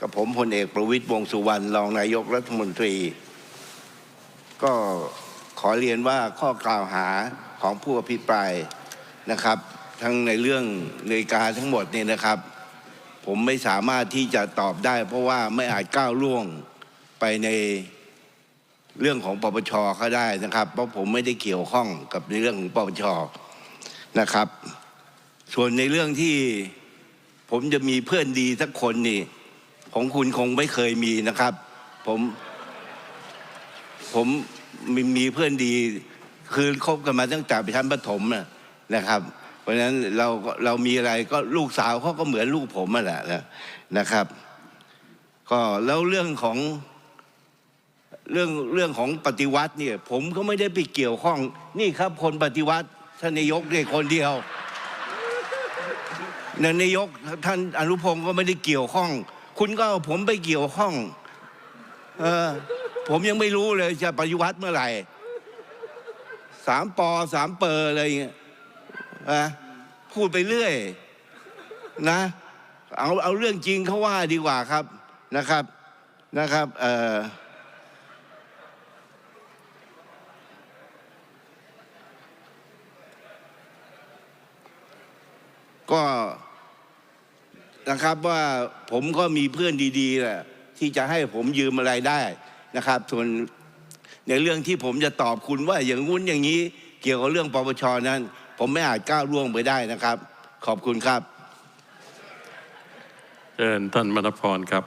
กับผมพลเอกประวิตยวงสุวรรณรองนายกรัฐมนตรี ก็ขอเรียนว่าข้อกล่าวหาของผู้อภิปรายนะครับ ทั้งในเรื่องในาฬิกาทั้งหมดเนี่ยนะครับ ผมไม่สามารถที่จะตอบได้ เพราะว่าไม่อาจก้าวล่วงไปในเรื่องของปปชเขาได้นะครับ เพราะผมไม่ได้เกี่ยวข้องกับในเรื่องของปปชนะครับ ส่วนในเรื่องที่ผมจะมีเพื่อนดีสักคนนี่ ของคุณคงไม่เคยมีนะครับ ผมผมมีมีเพื่อนดี คือคบกันมาตั้งแต่ชั้นประถมนะนะครับ เพราะฉะนั้นเราเรามีอะไรก็ลูกสาวเขาก็เหมือนลูกผมแหละนะนะครับ ก็แล้วเรื่องของเรื่องเรื่องของปฏิวัติเนี่ย ผมก็ไม่ได้ไปเกี่ยวข้อง นี่ครับ คนปฏิวัติท่านนายกเนี่ยคนเดียวนายกท่านอนุพงศ์ก็ไม่ได้เกี่ยวข้อง คุณก็เอาผมไปเกี่ยวข้อง เออ ผมยังไม่รู้เลยจะปฏิวัติเมื่อไหร่สามปอสามเปอร์อะไรอย่างเงี้ยนะพูดไปเรื่อย นะ เอาเอาเรื่องจริงเขาว่าดีกว่าครับนะครับนะครับเออก็ นะครับว่าผมก็มีเพื่อนดีๆแหละที่จะให้ผมยืมอะไรได้นะครับส่วนในเรื่องที่ผมจะตอบคุณว่าอย่างงุ้นอย่างนี้เกี่ยวกับเรื่องปปชนั้น ผมไม่อาจก้าวล่วงไปได้นะครับ ขอบคุณครับเชิญท่านมณพรครับ